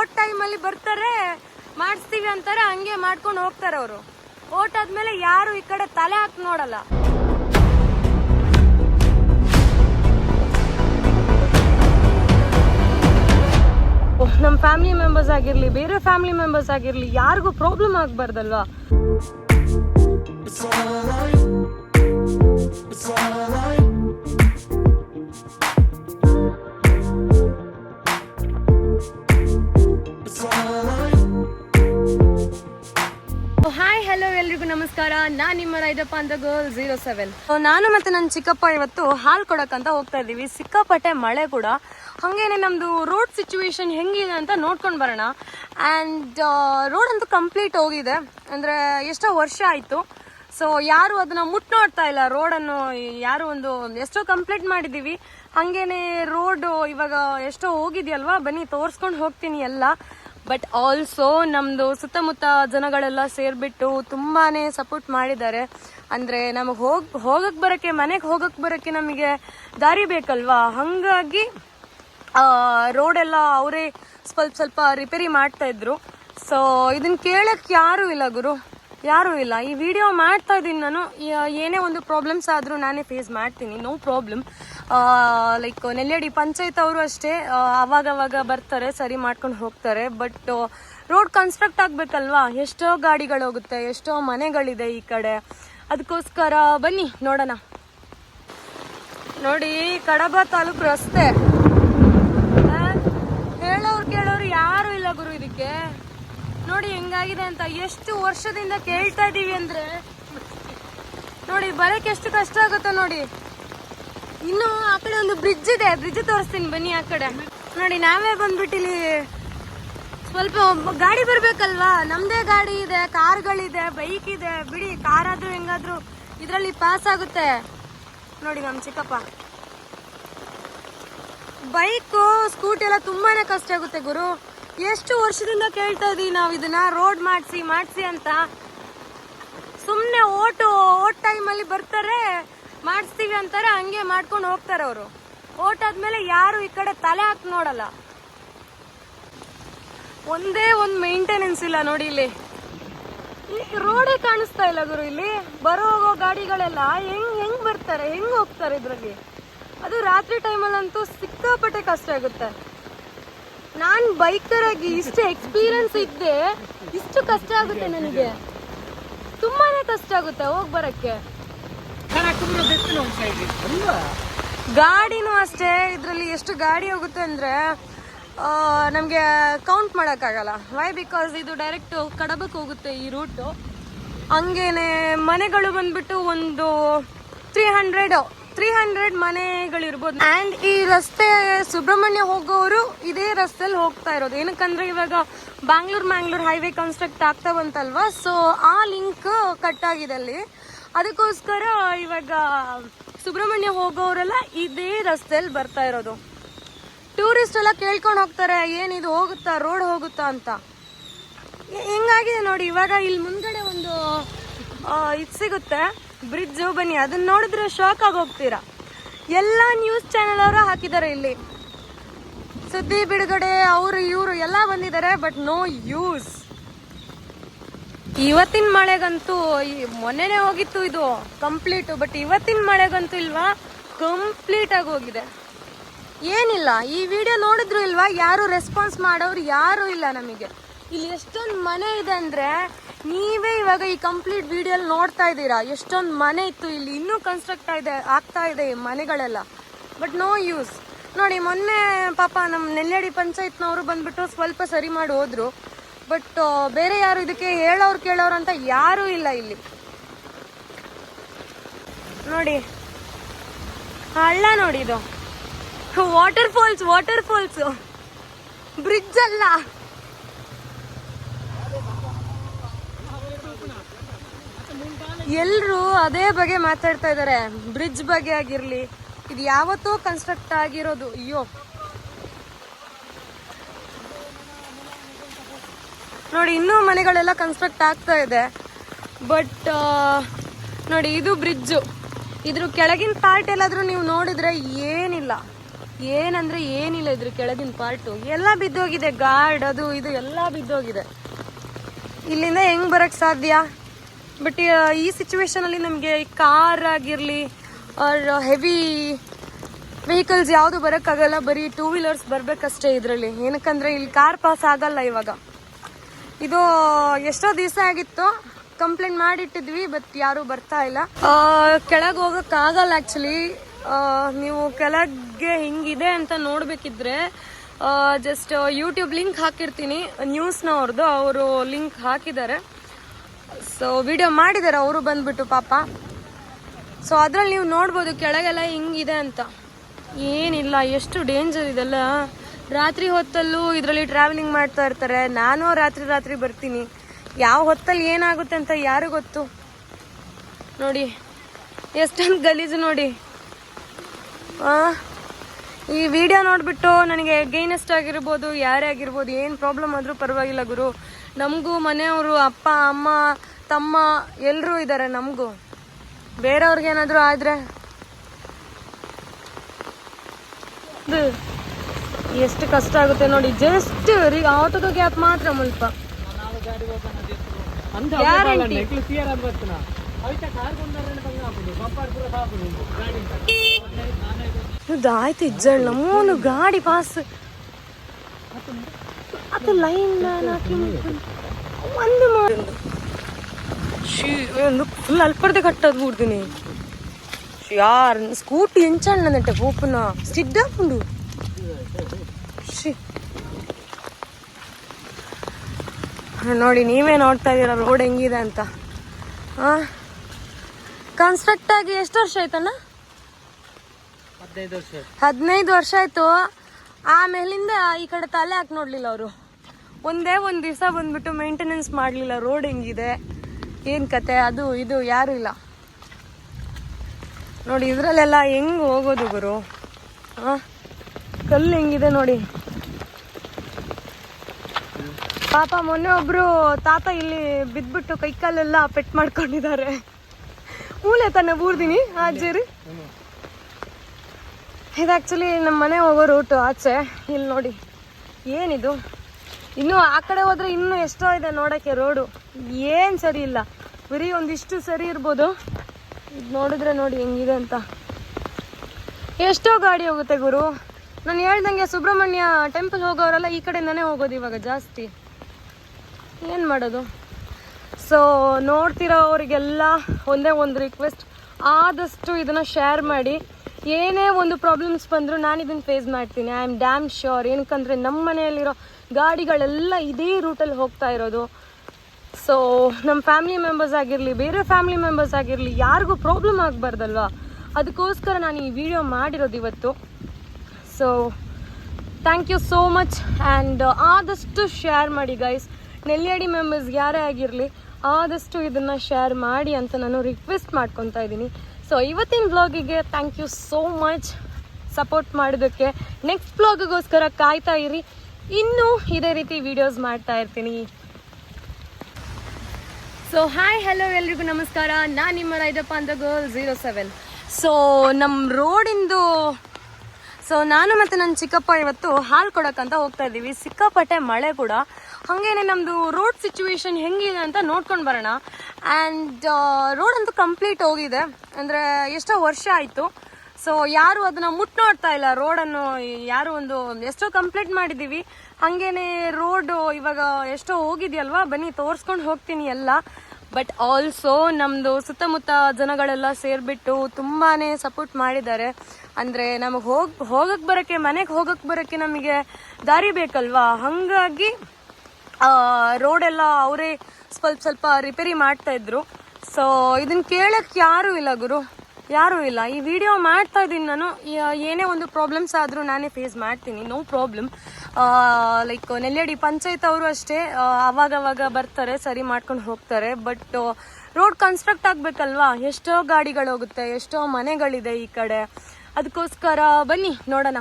Vote ಟೈಮಲ್ಲಿ ಬರ್ತಾರೆ, ಮಾಡಿಸ್ತೀವಿ ಅಂತಾರೆ, ಹಂಗೆ ಮಾಡ್ಕೊಂಡು ಹೋಗ್ತಾರೆ ಅವರು. ಓಟ್ ಆದ್ಮೇಲೆ ಯಾರು ಈ ಕಡೆ ತಲೆ ಹಾಕಿ ನೋಡಲ್ಲ. ನಮ್ಮ ಫ್ಯಾಮಿಲಿ ಮೆಂಬರ್ಸ್ ಆಗಿರಲಿ, ಬೇರೆ ಫ್ಯಾಮಿಲಿ ಮೆಂಬರ್ಸ್ ಆಗಿರಲಿ, ಯಾರಿಗೂ ಪ್ರಾಬ್ಲಮ್ ಆಗ್ಬಾರ್ದಲ್ವಾ? ಎಲ್ರಿಗೂ ನಮಸ್ಕಾರ. ನಾನ್ ನಿಮ್ಮ ರೈದಪ್ಪ ಅಂತ ಗರ್ಲ್ ಜೀರೋ ಸೆವೆನ್ ನಾನು ಮತ್ತೆ ನನ್ನ ಚಿಕ್ಕಪ್ಪ ಇವತ್ತು ಹಾಲು ಕೊಡಕ್ಕಂತ ಹೋಗ್ತಾ ಇದೀವಿ ಸಿಕ್ಕಾಪಟ್ಟೆ ಮಳೆ ಕೂಡ. ಹಂಗೇನೆ ನಮ್ದು ರೋಡ್ ಸಿಚುವೇಶನ್ ಹೆಂಗಿದೆ ಅಂತ ನೋಡ್ಕೊಂಡು ಬರೋಣ. ಆ್ಯಂಡ್ ರೋಡ್ ಅಂತೂ ಕಂಪ್ಲೀಟ್ ಹೋಗಿದೆ. ಅಂದ್ರೆ ಎಷ್ಟೋ ವರ್ಷ ಆಯ್ತು. ಸೊ ಯಾರು ಅದನ್ನ ಮುಟ್ ನೋಡ್ತಾ ಇಲ್ಲ. ರೋಡನ್ನು ಯಾರು ಒಂದು, ಎಷ್ಟೋ ಕಂಪ್ಲೀಟ್ ಮಾಡಿದೀವಿ ಹಂಗೇನೆ ರೋಡ್ ಇವಾಗ ಎಷ್ಟೋ ಹೋಗಿದ್ಯಲ್ವಾ? ಬನ್ನಿ, ತೋರ್ಸ್ಕೊಂಡು ಹೋಗ್ತೀನಿ ಎಲ್ಲ. ಬಟ್ ಆಲ್ಸೋ ನಮ್ದು ಸುತ್ತಮುತ್ತ ಜನಗಳೆಲ್ಲ ಸೇರ್ಬಿಟ್ಟು ತುಂಬಾನೇ ಸಪೋರ್ಟ್ ಮಾಡಿದ್ದಾರೆ. ಅಂದ್ರೆ ನಮಗೆ ಹೋಗ್ ಹೋಗಕ್ಕೆ ಬರಕ್ಕೆ, ಮನೆಗೆ ಹೋಗಕ್ಕೆ ಬರಕ್ಕೆ ನಮಗೆ ದಾರಿ ಬೇಕಲ್ವಾ? ಹಂಗಾಗಿ ರೋಡ್ ಎಲ್ಲ ಅವರೇ ಸ್ವಲ್ಪ ಸ್ವಲ್ಪ ರಿಪೇರಿ ಮಾಡ್ತಾ ಇದ್ರು. ಸೊ ಇದನ್ನು ಕೇಳೋಕ್ಕೆ ಯಾರು ಇಲ್ಲ ಗುರು. ಯಾರು ಇಲ್ಲ. ಈ ವಿಡಿಯೋ ಮಾಡ್ತಾ ಇದ್ದೀನಿ ನಾನು. ಏನೇ ಒಂದು ಪ್ರಾಬ್ಲಮ್ಸ್ ಆದರೂ ನಾನೇ ಫೇಸ್ ಮಾಡ್ತೀನಿ. No problem like Nelyadi panchayat ಅವರು ಅಷ್ಟೇ ಅವಾಗ ಬರ್ತಾರೆ, ಸರಿ ಮಾಡ್ಕೊಂಡು ಹೋಗ್ತಾರೆ ಬಟ್ ರೋಡ್ ಕನ್ಸ್ಟ್ರಕ್ಟ್ ಆಗ್ಬೇಕಲ್ವಾ? ಎಷ್ಟೋ ಗಾಡಿಗಳು ಹೋಗುತ್ತೆ, ಎಷ್ಟೋ ಮನೆಗಳಿದೆ ಈ ಕಡೆ. ಅದಕ್ಕೋಸ್ಕರ ಬನ್ನಿ, ನೋಡೋಣ. ನೋಡಿ, ಕಡಬ ತಾಲೂಕು ರಸ್ತೆ. ಹೇಳೋರು ಕೇಳೋರು ಯಾರು ಇಲ್ಲ ಗುರು ಇದಕ್ಕೆ. ನೋಡಿ, ಹೆಂಗಾಗಿದೆ ಅಂತ, ಎಷ್ಟು ವರ್ಷದಿಂದ ಕೇಳ್ತಾ ಇದೀವಿ ಅಂದ್ರೆ, ನೋಡಿ ಬರಕ್ಕೆ ಎಷ್ಟು ಕಷ್ಟ ಆಗುತ್ತೆ ನೋಡಿ. ಇನ್ನು ಆ ಕಡೆ ಒಂದು ಬ್ರಿಡ್ಜ್ ಇದೆ. ಬ್ರಿಡ್ಜ್ ತೋರಿಸ್ತೀನಿ. ಬನ್ನಿ ಆ ಕಡೆ. ನೋಡಿ, ನಾವೇ ಬಂದ್ಬಿಟ್ಟು ಇಲ್ಲಿ ಸ್ವಲ್ಪ ಗಾಡಿ ಬರ್ಬೇಕಲ್ವಾ? ನಮ್ದೇ ಗಾಡಿ ಇದೆ, ಕಾರ್ಗಳಿದೆ ಬೈಕ್ ಇದೆ. ಬಿಡಿ ಕಾರ್ ಆದ್ರೂ ಹೆಂಗಾದ್ರೂ ಇದ್ರಲ್ಲಿ ಪಾಸ್ ಆಗುತ್ತೆ. ನೋಡಿ, ನಮ್ ಚಿಕ್ಕಪ್ಪ. ಬೈಕು ಸ್ಕೂಟಿ ಎಲ್ಲ ತುಂಬಾನೇ ಕಷ್ಟ ಆಗುತ್ತೆ ಗುರು. ಎಷ್ಟು ವರ್ಷದಿಂದ ಕೇಳ್ತಾ ಇದೀವಿ ನಾವು ಇದನ್ನ? ರೋಡ್ ಮಾಡಿಸಿ ಮಾಡಿಸಿ ಅಂತ. ಸುಮ್ಮನೆ ಓಟು, ಓಟ್ ಟೈಮಲ್ಲಿ ಬರ್ತಾರೆ. ಮಾಡಿಸ್ತೀವಿ ಅಂತಾರೆ, ಹಂಗೆ ಮಾಡ್ಕೊಂಡು ಹೋಗ್ತಾರೆ ಅವರು. ಓಟ್ ಆದ್ಮೇಲೆ ಯಾರು ಈ ಕಡೆ ತಲೆ ಹಾಕಿ ನೋಡಲ್ಲ. ಒಂದೇ ಒಂದು ಮೇಂಟೆನೆನ್ಸ್ ಇಲ್ಲ ನೋಡಿ ಇಲ್ಲಿ. ರೋಡೇ ಕಾಣಿಸ್ತಾ ಇಲ್ಲ ಗುರು ಇಲ್ಲಿ. ಬರೋ ಹೋಗೋ ಗಾಡಿಗಳೆಲ್ಲ ಹೆಂಗ್ ಹೆಂಗ್ ಬರ್ತಾರೆ, ಹೆಂಗ್ ಹೋಗ್ತಾರೆ ಇದ್ರಲ್ಲಿ? ಅದು ರಾತ್ರಿ ಟೈಮಲ್ಲಂತೂ ಸಿಕ್ಕಾಪಟ್ಟೆ ಕಷ್ಟ ಆಗುತ್ತೆ. ನಾನ್ ಬೈಕರ್ ಆಗಿ ಇಷ್ಟು ಎಕ್ಸ್ಪೀರಿಯನ್ಸ್ ಇದ್ದೆ, ಇಷ್ಟು ಕಷ್ಟ ಆಗುತ್ತೆ ನನಗೆ. ತುಂಬಾನೇ ಕಷ್ಟ ಆಗುತ್ತೆ ಹೋಗ್ ಬರಕ್ಕೆ. ಗಾಡಿನೂ ಅಷ್ಟೇ ಇದರಲ್ಲಿ ಎಷ್ಟು ಗಾಡಿ ಹೋಗುತ್ತೆ ಅಂದ್ರೆ ನಮಗೆ ಕೌಂಟ್ ಮಾಡೋಕ್ಕಾಗಲ್ಲ. ವೈ ಬಿಕಾಸ್ ಇದು ಡೈರೆಕ್ಟ್ ಕಡಬಕ್ಕೆ ಹೋಗುತ್ತೆ ಈ ರೂಟು ಹಂಗೇನೆ ಮನೆಗಳು ಬಂದ್ಬಿಟ್ಟು ಒಂದು ತ್ರೀ ಹಂಡ್ರೆಡ್ ತ್ರೀ ಹಂಡ್ರೆಡ್ ಮನೆಗಳಿರ್ಬೋದು. ಆ್ಯಂಡ್ ಈ ರಸ್ತೆ ಸುಬ್ರಹ್ಮಣ್ಯ ಹೋಗೋರು ಇದೇ ರಸ್ತೆಯಲ್ಲಿ ಹೋಗ್ತಾ ಇರೋದು. ಏನಕ್ಕಂದ್ರೆ ಇವಾಗ ಬ್ಯಾಂಗ್ಳೂರ್ ಮ್ಯಾಂಗ್ಳೂರ್ ಹೈವೇ ಕನ್ಸ್ಟ್ರಕ್ಟ್ ಆಗ್ತಾ ಬಂತಲ್ವಾ ಸೊ ಆ ಲಿಂಕ್ ಕಟ್ ಆಗಿದೆ ಅಲ್ಲಿ. ಅದಕ್ಕೋಸ್ಕರ ಇವಾಗ ಸುಬ್ರಹ್ಮಣ್ಯ ಹೋಗೋರೆಲ್ಲ ಇದೇ ರಸ್ತೆಯಲ್ಲಿ ಬರ್ತಾ ಇರೋದು. ಟೂರಿಸ್ಟ್ ಎಲ್ಲ ಕೇಳ್ಕೊಂಡು ಹೋಗ್ತಾರೆ ಏನಿದು ಹೋಗುತ್ತಾ ರೋಡ್ ಹೋಗುತ್ತಾ ಅಂತ. ಹಿಂಗಾಗಿದೆ ನೋಡಿ, ಇವಾಗ ಇಲ್ಲಿ ಮುಂದ್ಗಡೆ ಒಂದು ಇದು ಸಿಗುತ್ತೆ ಬ್ರಿಡ್ಜ್ ಬನ್ನಿ. ಅದನ್ನ ನೋಡಿದ್ರೆ ಶಾಕ್ ಆಗಿ ಹೋಗ್ತೀರಾ. ಎಲ್ಲ ನ್ಯೂಸ್ ಚಾನೆಲ್ ಅವರು ಹಾಕಿದ್ದಾರೆ ಇಲ್ಲಿ. ಸುದ್ದಿ ಬಿಡುಗಡೆ, ಅವರು, ಇವರು ಎಲ್ಲ ಬಂದಿದ್ದಾರೆ ಬಟ್ ನೋ ಯೂಸ್ ಇವತ್ತಿನ ಮಳೆಗಂತೂ ಮೊನ್ನೆನೆ ಹೋಗಿತ್ತು ಇದು ಕಂಪ್ಲೀಟ್, ಬಟ್ ಇವತ್ತಿನ ಮಳೆಗಂತೂ ಇಲ್ವಾ? ಕಂಪ್ಲೀಟ್ ಆಗಿ ಹೋಗಿದೆ. ಏನಿಲ್ಲ, ಈ ವಿಡಿಯೋ ನೋಡಿದ್ರು ಇಲ್ವಾ? ಯಾರು ರೆಸ್ಪಾನ್ಸ್ ಮಾಡೋರು ಯಾರು ಇಲ್ಲ ನಮಗೆ. ಇಲ್ಲಿ ಎಷ್ಟೊಂದು ಮನೆ ಇದೆ ಅಂದ್ರೆ ನೀವೇ ಇವಾಗ ಈ ಕಂಪ್ಲೀಟ್ ವಿಡಿಯೋ ನೋಡ್ತಾ ಇದ್ದೀರಾ? ಎಷ್ಟೊಂದು ಮನೆ ಇತ್ತು ಇಲ್ಲಿ. ಇನ್ನೂ ಕನ್ಸ್ಟ್ರಕ್ಟ್ ಇದೆ ಆಗ್ತಾ ಇದೆ ಈ ಮನೆಗಳೆಲ್ಲ. ಬಟ್ ನೋ ಯೂಸ್ ನೋಡಿ, ಮೊನ್ನೆ ಪಾಪ ನಮ್ಮ ನೆಲ್ಲಡಿ ಪಂಚಾಯತ್ನವರು ಬಂದ್ಬಿಟ್ಟು ಸ್ವಲ್ಪ ಸರಿ ಮಾಡಿ ಹೋದ್ರು. ಬಟ್ ಬೇರೆ ಯಾರು ಇದಕ್ಕೆ ಹೇಳೋರು ಕೇಳೋರು ಅಂತ ಯಾರೂ ಇಲ್ಲ ಇಲ್ಲಿ. ನೋಡಿ. ಹಳ್ಳ ನೋಡಿ ಇದು. Water falls water falls bridge ಅಲ್ಲ. ಎಲ್ಲರೂ ಅದೇ ಬಗ್ಗೆ ಮಾತಾಡ್ತಾ ಇದ್ದಾರೆ. ಬ್ರಿಡ್ಜ್ ಬಗ್ಗೆ ಆಗಿರ್ಲಿ, ಇದು ಯಾವತ್ತೋ ಕನ್ಸ್ಟ್ರಕ್ಟ್ ಆಗಿರೋದು. ಅಯ್ಯೋ. ನೋಡಿ, ಇನ್ನೂ ಮನೆಗಳೆಲ್ಲ ಕನ್ಸ್ಟ್ರಕ್ಟ್ ಆಗ್ತಾ ಇದೆ. ಬಟ್ ನೋಡಿ, ಇದು ಬ್ರಿಡ್ಜು ಇದ್ರ ಕೆಳಗಿನ ಪಾರ್ಟ್ ಎಲ್ಲಾದರೂ ನೀವು ನೋಡಿದ್ರೆ ಏನಿಲ್ಲ. ಏನಂದ್ರೆ ಏನಿಲ್ಲ ಇದ್ರ ಕೆಳಗಿನ ಪಾರ್ಟು ಎಲ್ಲ ಬಿದ್ದೋಗಿದೆ ಗಾರ್ಡ್ ಅದು ಇದು ಎಲ್ಲ ಬಿದ್ದೋಗಿದೆ. ಇಲ್ಲಿಂದ ಹೆಂಗ್ ಬರೋಕ್ಕೆ ಸಾಧ್ಯ? ಬಟ್ ಈ ಸಿಚುವೇಶನಲ್ಲಿ ನಮಗೆ ಕಾರ್ ಆಗಿರಲಿ ಆರ್ ಹೆವಿ ವೆಹಿಕಲ್ಸ್ ಯಾವುದು ಬರೋಕ್ಕಾಗಲ್ಲ, ಬರೀ ಟೂ ವೀಲರ್ಸ್ ಬರಬೇಕಷ್ಟೇ ಇದರಲ್ಲಿ. ಏನಕ್ಕಂದ್ರೆ ಇಲ್ಲಿ ಕಾರ್ ಪಾಸ್ ಆಗಲ್ಲ ಇವಾಗ. ಇದು ಎಷ್ಟೋ ದಿವಸ ಆಗಿತ್ತು. ಕಂಪ್ಲೇಂಟ್ ಮಾಡಿಟ್ಟಿದ್ವಿ ಬಟ್ ಯಾರು ಬರ್ತಾ ಇಲ್ಲ. ಕೆಳಗೆ ಹೋಗಕ್ ಆಗಲ್ಲ ಆಕ್ಚುಲಿ ನೀವು ಕೆಳಗೆ ಹಿಂಗಿದೆ ಅಂತ ನೋಡ್ಬೇಕಿದ್ರೆ ಜಸ್ಟ್ ಯೂಟ್ಯೂಬ್ ಲಿಂಕ್ ಹಾಕಿರ್ತೀನಿ. ನ್ಯೂಸ್ನವ್ರದ್ದು ಅವರು ಲಿಂಕ್ ಹಾಕಿದ್ದಾರೆ. ಸೊ ವಿಡಿಯೋ ಮಾಡಿದ್ದಾರೆ, ಅವರು ಬಂದ್ಬಿಟ್ಟು ಪಾಪ. ಸೊ ಅದ್ರಲ್ಲಿ ನೀವು ನೋಡ್ಬೋದು, ಕೆಳಗೆಲ್ಲ ಹಿಂಗಿದೆ ಅಂತ. ಏನಿಲ್ಲ, ಎಷ್ಟು ಡೇಂಜರ್ ಇದೆಲ್ಲ. ರಾತ್ರಿ ಹೊತ್ತಲ್ಲೂ ಇದರಲ್ಲಿ ಟ್ರಾವೆಲಿಂಗ್ ಮಾಡ್ತಾ ಇರ್ತಾರೆ. ನಾನು ರಾತ್ರಿ ರಾತ್ರಿ ಬರ್ತೀನಿ. ಯಾವ ಹೊತ್ತಲ್ಲಿ ಏನಾಗುತ್ತೆ ಅಂತ ಯಾರು ಗೊತ್ತು? ನೋಡಿ, ಎಷ್ಟೊಂದು ಗಲೀಜು ನೋಡಿ. ಈ ವಿಡಿಯೋ ನೋಡ್ಬಿಟ್ಟು ನನಗೆ ಗೈನೆಸ್ಟ್ ಆಗಿರ್ಬೋದು, ಯಾರೇ ಆಗಿರ್ಬೋದು, ಏನು ಪ್ರಾಬ್ಲಮ್ ಆದರೂ ಪರವಾಗಿಲ್ಲ ಗುರು. ನಮಗೂ ಮನೆಯವರು, ಅಪ್ಪ, ಅಮ್ಮ, ತಮ್ಮ ಎಲ್ಲರೂ ಇದ್ದಾರೆ ನಮಗೂ. ಬೇರೆಯವ್ರಿಗೇನಾದರೂ ಆದರೆ. ಎಷ್ಟು ಕಷ್ಟ ಆಗುತ್ತೆ ನೋಡಿ ಜಸ್ಟ್ ಆಟೋದ ಗ್ಯಾಪ್ ಮಾತ್ರ ಮುಲ್ಪ. ಗ್ಯಾರಂಟಿ ಇದಾಯ್ತು ಇಜ್ಜಳ್ ನಮ್ಮೂನು ಗಾಡಿ ಪಾಸ್ ಅದು ಲೈನ್ ಒಂದು ಒಂದು ಫುಲ್ ಅಲ್ಪರ್ದೆ ಕಟ್ಟದು ಕೂಡ್ತೀನಿ ಯಾರ್ ಸ್ಕೂಟಿ ಎಂಚಣ್ಣನಟ್ಟೆ ಪೋಪುನ ಸಿಡ್ಡಾಪುಂಡು ಶಿ ನೋಡಿ ನೀವೇ ನೋಡ್ತಾ ಇದೀರ ರೋಡ್ ಹೆಂಗಿದೆ ಅಂತ. ಹಾಂ? ಕನ್ಸ್ಟ್ರಕ್ಟ್ ಆಗಿ ಎಷ್ಟು ವರ್ಷ ಆಯ್ತಣ್ಣ? ಹದಿನೈದು ವರ್ಷ ಹದಿನೈದು ವರ್ಷ ಆಯ್ತು. ಆಮೇಲಿಂದ ಈ ಕಡೆ ತಲೆ ಹಾಕಿ ನೋಡ್ಲಿಲ್ಲ ಅವರು. ಒಂದೇ ಒಂದು ದಿವಸ ಬಂದ್ಬಿಟ್ಟು ಮೇಂಟೆನೆನ್ಸ್ ಮಾಡಲಿಲ್ಲ ರೋಡ್ ಹೆಂಗಿದೆ ಏನು ಕತೆ ಅದು ಇದು ಯಾರು ಇಲ್ಲ. ನೋಡಿ ಇದರಲ್ಲೆಲ್ಲ ಹೆಂಗ್ ಹೋಗೋದು ಗುರು? ಆ ಕಲ್ಲು ಹೆಂಗಿದೆ ನೋಡಿ. ಪಾಪ ಮೊನ್ನೆ ಒಬ್ರು ತಾತ ಇಲ್ಲಿ ಬಿದ್ಬಿಟ್ಟು ಕೈಕಾಲೆಲ್ಲ ಪೆಟ್ ಮಾಡ್ಕೊಂಡಿದ್ದಾರೆ. ಮೂಲೆ ತಾನೆ ಊರ್ದಿನಿ ಅಜ್ಜಿರಿ ಇದು ಆ್ಯಕ್ಚುಲಿ ನಮ್ಮ ಮನೆ ಹೋಗೋ ರೂಟು ಆಚೆ. ಇಲ್ಲಿ ನೋಡಿ. ಏನಿದು? ಇನ್ನು ಆ ಕಡೆ ಹೋದ್ರೆ ಇನ್ನೂ ಎಷ್ಟೋ ಇದೆ ನೋಡೋಕ್ಕೆ ರೋಡು ಏನು ಸರಿ ಇಲ್ಲ. ಬರೀ ಒಂದಿಷ್ಟು ಸರಿ ಇರ್ಬೋದು. ಇದು ನೋಡಿದ್ರೆ ನೋಡಿ ಹೆಂಗಿದೆ ಅಂತ. ಎಷ್ಟೋ ಗಾಡಿ ಹೋಗುತ್ತೆ ಗುರು. ನಾನು ಹೇಳ್ದಂಗೆ ಸುಬ್ರಹ್ಮಣ್ಯ ಟೆಂಪಲ್ ಹೋಗೋರೆಲ್ಲ ಈ ಕಡೆಯಿಂದನೇ ಹೋಗೋದು ಇವಾಗ ಜಾಸ್ತಿ. ಏನು ಮಾಡೋದು? ಸೊ ನೋಡ್ತಿರೋರಿಗೆಲ್ಲ ಒಂದೇ ಒಂದು ರಿಕ್ವೆಸ್ಟ್ ಆದಷ್ಟು ಇದನ್ನು ಶೇರ್ ಮಾಡಿ. ಏನೇ ಒಂದು ಪ್ರಾಬ್ಲಮ್ಸ್ ಬಂದರೂ ನಾನು ಇದನ್ನು ಫೇಸ್ ಮಾಡ್ತೀನಿ. ಐ ಆಮ್ ಡ್ಯಾಮ್ ಶ್ಯೂರ್ ಏನಕ್ಕಂದರೆ ನಮ್ಮ ಮನೆಯಲ್ಲಿರೋ ಗಾಡಿಗಳೆಲ್ಲ ಇದೇ ರೂಟಲ್ಲಿ ಹೋಗ್ತಾ ಇರೋದು. ಸೊ ನಮ್ಮ ಫ್ಯಾಮಿಲಿ ಮೆಂಬರ್ಸ್ ಆಗಿರಲಿ, ಬೇರೆ ಫ್ಯಾಮಿಲಿ ಮೆಂಬರ್ಸ್ ಆಗಿರಲಿ, ಯಾರಿಗೂ ಪ್ರಾಬ್ಲಮ್ ಆಗಬಾರ್ದಲ್ವಾ? ಅದಕ್ಕೋಸ್ಕರ ನಾನು ಈ ವಿಡಿಯೋ ಮಾಡಿರೋದು ಇವತ್ತು. So thank you so much and ಆದಷ್ಟು ಶೇರ್ ಮಾಡಿ ಗೈಸ್ ನೆಲ್ಲಿಯಡಿ ಮೆಂಬರ್ಸ್ ಯಾರೇ ಆಗಿರಲಿ, ಆದಷ್ಟು ಇದನ್ನು ಶೇರ್ ಮಾಡಿ ಅಂತ ನಾನು ರಿಕ್ವೆಸ್ಟ್ ಮಾಡ್ಕೊತಾ ಇದ್ದೀನಿ. ಸೊ ಇವತ್ತಿನ ಬ್ಲಾಗಿಗೆ thank you so much support ಮಾಡೋದಕ್ಕೆ ನೆಕ್ಸ್ಟ್ ಬ್ಲಾಗಿಗೋಸ್ಕರ ಕಾಯ್ತಾ ಇರಿ. ಇನ್ನೂ ಇದೇ ರೀತಿ ವಿಡಿಯೋಸ್ ಮಾಡ್ತಾ ಇರ್ತೀನಿ. ಸೊ ಹಾಯ್ ಹಲೋ ಎಲ್ರಿಗೂ ನಮಸ್ಕಾರ. ನಾನು ನಿಮ್ಮ ರೈದಪ್ಪ ಅಂತ ಗರ್ಲ್ ಝೀರೋ ಸೆವೆನ್ ಸೊ ನಮ್ಮ ರೋಡಿಂದು ಸೊ ನಾನು ಮತ್ತು ನನ್ನ ಚಿಕ್ಕಪ್ಪ ಇವತ್ತು ಹಾಲು ಕೊಡಕ್ಕಂತ ಹೋಗ್ತಾ ಇದ್ದೀವಿ. ಸಿಕ್ಕಾಪಟ್ಟೆ ಮಳೆ ಕೂಡ. ಹಾಗೇನೆ ನಮ್ಮದು ರೋಡ್ ಸಿಚುವೇಶನ್ ಹೆಂಗಿದೆ ಅಂತ ನೋಡ್ಕೊಂಡು ಬರೋಣ. ಆ್ಯಂಡ್ ರೋಡ್ ಅಂತೂ ಕಂಪ್ಲೀಟ್ ಹೋಗಿದೆ. ಅಂದರೆ ಎಷ್ಟೋ ವರ್ಷ ಆಯಿತು. ಸೊ ಯಾರು ಅದನ್ನ ಮುಟ್ ನೋಡ್ತಾ ಇಲ್ಲ ರೋಡನ್ನು ಯಾರು ಒಂದು ಎಷ್ಟೋ ಕಂಪ್ಲೀಟ್ ಮಾಡಿದ್ದೀವಿ. ಹಾಗೇನೆ ರೋಡ್ ಇವಾಗ ಎಷ್ಟೋ ಹೋಗಿದೆಯಲ್ವಾ? ಬನ್ನಿ, ತೋರಿಸ್ಕೊಂಡು ಹೋಗ್ತೀನಿ ಎಲ್ಲ. ಬಟ್ ಆಲ್ಸೋ ನಮ್ಮದು ಸುತ್ತಮುತ್ತ ಜನಗಳೆಲ್ಲ ಸೇರಿಬಿಟ್ಟು ತುಂಬಾ ಸಪೋರ್ಟ್ ಮಾಡಿದ್ದಾರೆ. ಅಂದರೆ ನಮಗೆ ಹೋಗಿ ಹೋಗಕ್ಕೆ ಬರೋಕ್ಕೆ, ಮನೆಗೆ ಹೋಗಕ್ಕೆ ಬರೋಕ್ಕೆ ನಮಗೆ ದಾರಿ ಬೇಕಲ್ವಾ? ಹಾಗಾಗಿ ರೋಡೆಲ್ಲ ಅವರೇ ಸ್ವಲ್ಪ ಸ್ವಲ್ಪ ರಿಪೇರಿ ಮಾಡ್ತಾ ಇದ್ರು. ಸೊ ಇದನ್ನ ಕೇಳಕ್ಕೆ ಯಾರೂ ಇಲ್ಲ ಗುರು. ಯಾರೂ ಇಲ್ಲ. ಈ ವಿಡಿಯೋ ಮಾಡ್ತಾ ಇದ್ದೀನಿ ನಾನು. ಏನೇ ಒಂದು ಪ್ರಾಬ್ಲಮ್ಸ್ ಆದರೂ ನಾನೇ ಫೇಸ್ ಮಾಡ್ತೀನಿ. No problem like Nelledi panchayat ಅವರು ಅಷ್ಟೇ. ಅವಾಗವಾಗ ಅವಾಗ ಅವಾಗ ಬರ್ತಾರೆ, ಸರಿ ಮಾಡ್ಕೊಂಡು ಹೋಗ್ತಾರೆ. ಬಟ್ ರೋಡ್ ಕನ್ಸ್ಟ್ರಕ್ಟ್ ಆಗಬೇಕಲ್ವಾ? ಎಷ್ಟೋ ಗಾಡಿಗಳು ಹೋಗುತ್ತೆ, ಎಷ್ಟೋ ಮನೆಗಳಿದೆ ಈ ಕಡೆ. ಅದಕ್ಕೋಸ್ಕರ ಬನ್ನಿ, ನೋಡೋಣ.